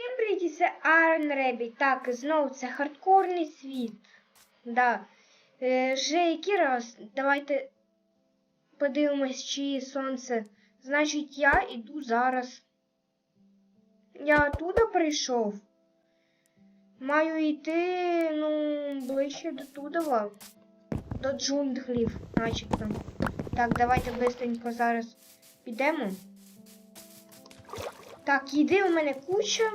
Всім Iron Rabbit. Так, знову це хардкорний світ. Да. Е, вже який раз? Давайте подивимось, чи сонце. Значить, я іду зараз. Я оттуда прийшов. Маю йти, ну, ближче до Тудова. До джунглів, начебто. Так, давайте быстренько зараз підемо. Так, їди у мене куча.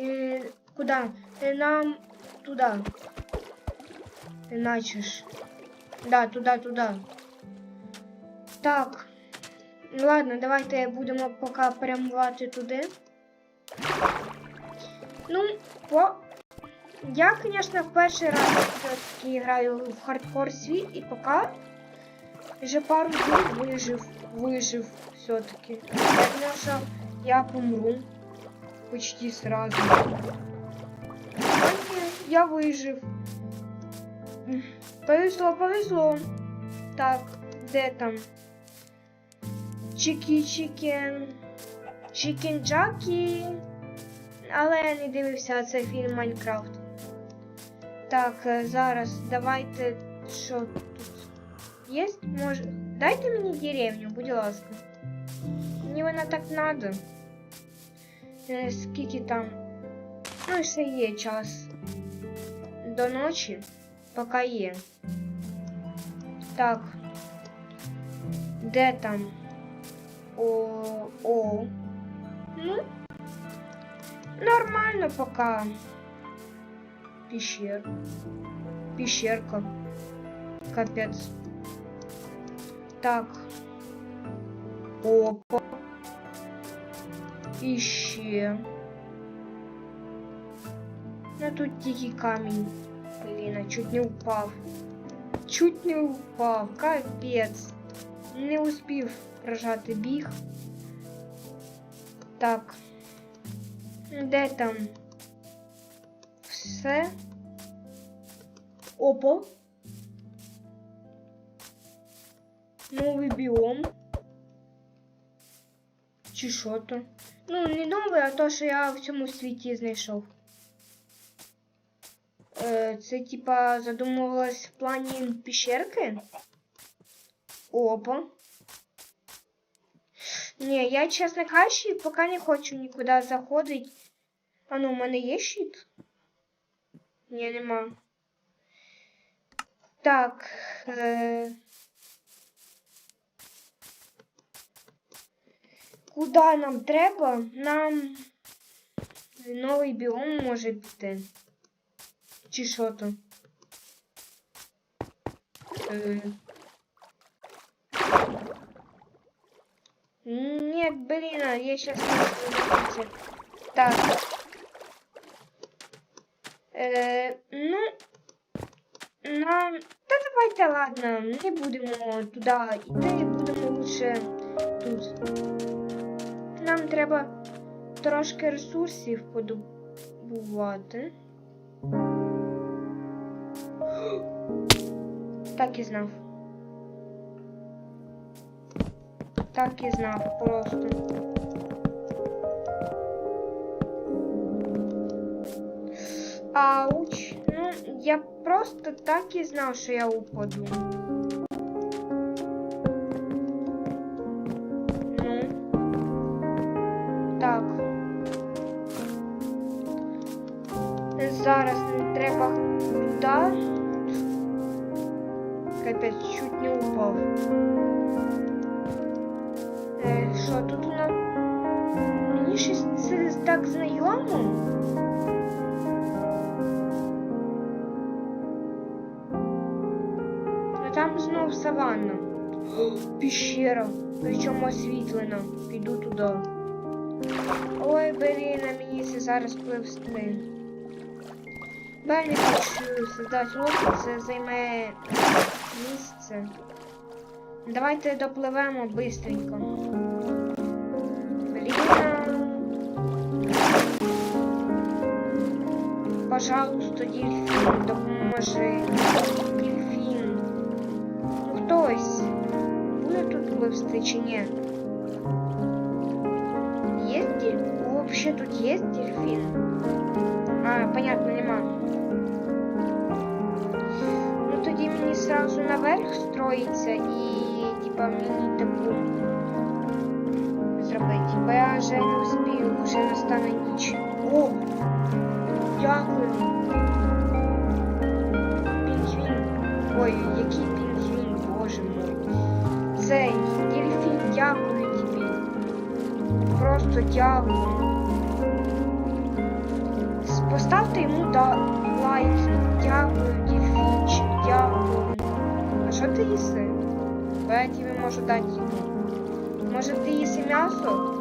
Е, куди? Е, нам туди. Ти начеш. Да, туди, туди. Так. Ну ладно, давайте будемо поки прямувати туди. Ну, по... Я, звісно, в перший раз граю в хардкор світ і поки вже пару днів вижив, вижив все-таки. Я думав, я помру почти сразу. А ні, я вижив. Повезло, повезло. Так, де там? Чікі чікен. Чікен Джакі. Але я не дивився цей фільм Майнкрафт. Так, е, зараз давайте. Що тут є? Може. Дайте мені деревню, будь ласка. Мені вона так надо. Е, Скільки там? Ну, ще є час. До ночі. Поки є. Так. Де там? О. О. Ну. Нормально пока. Пещер. Пещерка. Капец. Так. Опа. І ще. Ну тут тільки камінь. Блін, а чуть не упав. Чуть не упав. Капець. Не успів прожати біг. Так. Де там? Все. Опа. Новий біом. Чи що то? Ну, не новий, а то, що я в цьому світі знайшов. Е, це типа задумувалось в плані пещерки? Опа. Ні, я, чесно кажучи, поки не хочу нікуди заходити. А ну, у мене є щит? Ні, нема. Так. Е... Куди нам треба? Нам новий біом може піти. Чи що то? Е... Нет, блин, я сейчас не буду. Так. Е, ну, нам... Та давайте, ладно, не будемо туди йти, будемо лише тут. Нам треба трошки ресурсів подобувати. Так і знав. Так і знав просто. Ауч. Ну, я просто так і знав, що я упаду. Туди. Капець, чуть не упав. Е, Що тут у нас? Щось це так знайомо. Ну там знов саванна. О, піщера. Причому освітлена. Піду туди. Ой, блін, на мені це зараз пливсти. Не хочу создати лодку, це займе місце. Давайте допливемо быстренько. Блін. Пожалуйста, дельфін, допоможи. Дельфін. Ну хтось. Буде тут пливсти чи ні? Є дельфін? вообще тут есть дельфин? А, понятно, строїться і типа мені таку зробити. Бо я вже не успію, вже настане ніч. О! Дякую. Пінгвін. Ой, який пінгвін, боже мой. Цей дельфін, дякую тобі. Просто дякую. Поставте йому да лайк. Їси? Бо я тобі можу дати їду. Може ти їси м'ясо?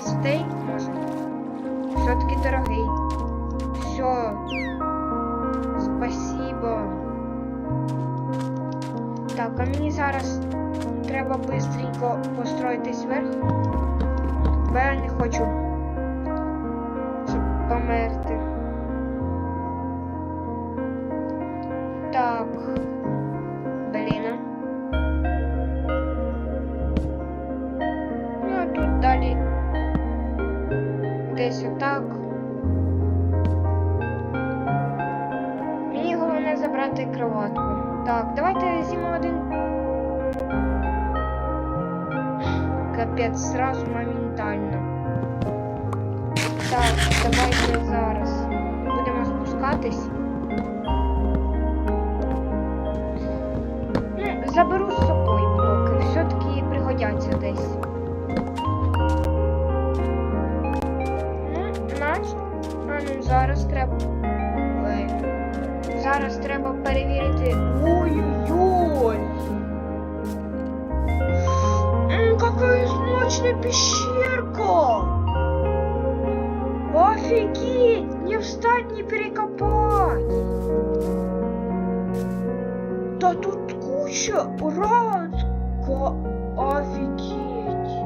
Стейк може? Все-таки дорогий. Все. Спасибо. Так, а мені зараз треба быстренько построїтись вверх. Забрати кроватку. Так, давайте зімо один. Капець, сразу моментально. Так, давайте зараз будемо спускатись. Ну, заберу Да тут куча радка! Офигеть!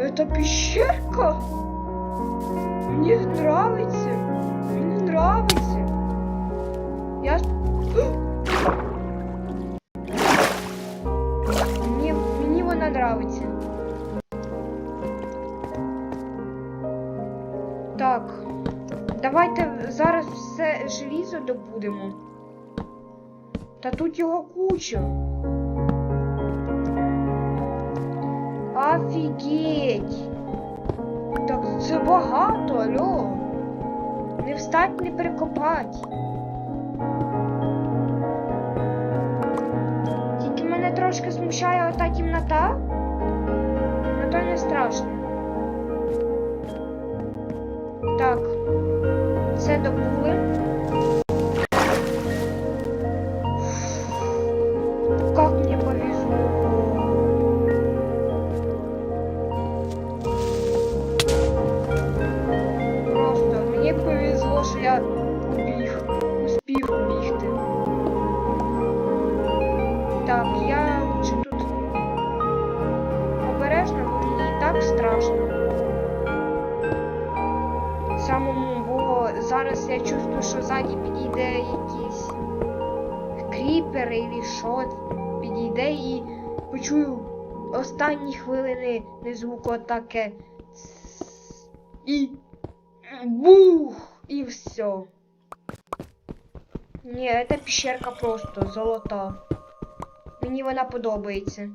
Это пещерка? Мне нравится! Мне нравится! Я... Мені, мені вона нравиться. Так. Давайте зараз все желізо добудемо. Та тут його куча. Офігеть! Так це багато, алло. Не встать, не перекопать. Тільки мене трошки смущає ота кімната. Ну то не страшно. Так. Це добули. Я чувствую, що ззаді підійде якийсь кріпер і що підійде і почую останні хвилини не звуку таке. І бух! І все. Ні, эта пещерка просто золота. Мені вона подобається.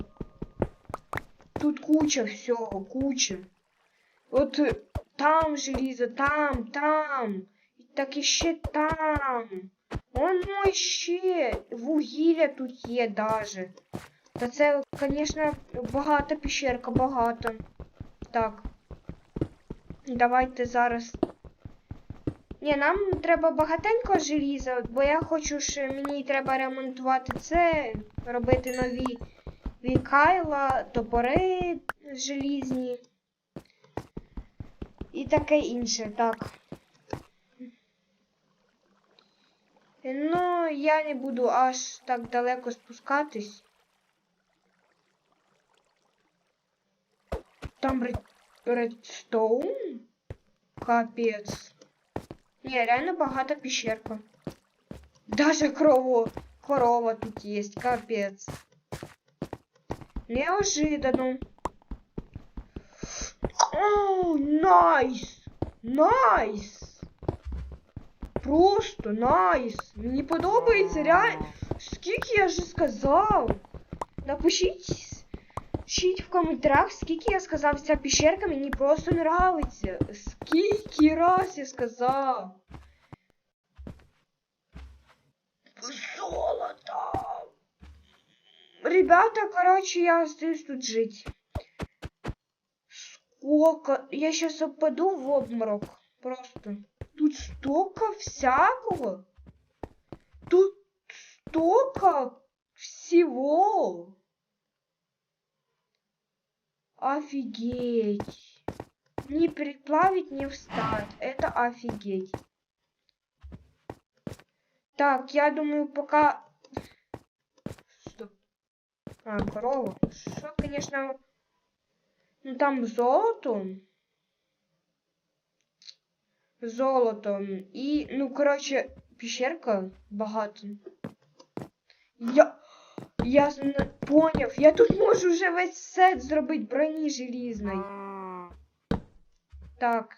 Тут куча всього, куча. От там желізо, там, там. І так іще там. Он ну ще вугілля тут є даже. Та це, звісно, багата пещерка, багато. Так. Давайте зараз. Ні, нам треба багатенько желіза, бо я хочу, що мені треба ремонтувати це, робити нові вікайла, топори желізні. І таке інше, так. Ну, я не буду аж так далеко спускатись. Там ред- редстоун? Капець. Ні, реально багата пещерка. Даже крово, корова тут есть, капец. Неожиданно. О, Найс! Найс! Просто найс! Мені подобається реально. Скільки я вже сказав? Напишіть, пишіть в коментарях, скільки я сказав, ця піщерка мені просто нравиться. Скільки раз я сказав? Золото! Ребята, короче, я остаюсь тут жить. Сколько? Я сейчас упаду в обморок. Просто. Тут столько всякого. Тут столько всего. Офигеть. Не переплавить, не встать. Это офигеть. Так, я думаю, пока... Стоп. А, корова. Что, конечно... Ну, там золото. Золото. І, ну, коротше, пещерка багато. Я... Я поняв. Я тут можу вже весь сет зробити броні желізної. Так.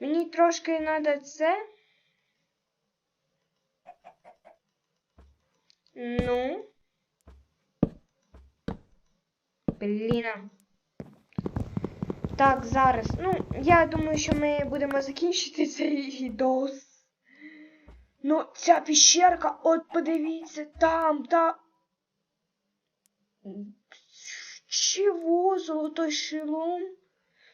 Мені трошки треба це. Ну. Блін. Так, зараз. Ну, я думаю, що ми будемо закінчити цей відос. Ну, ця піщерка, от подивіться, там, та. Чого золотой шолом?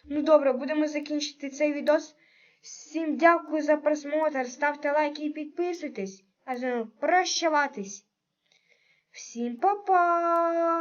Ну добре, будемо закінчити цей відос. Всім дякую за просмотр. Ставте лайки і підписуйтесь. А з прощаватись. Всім па-па!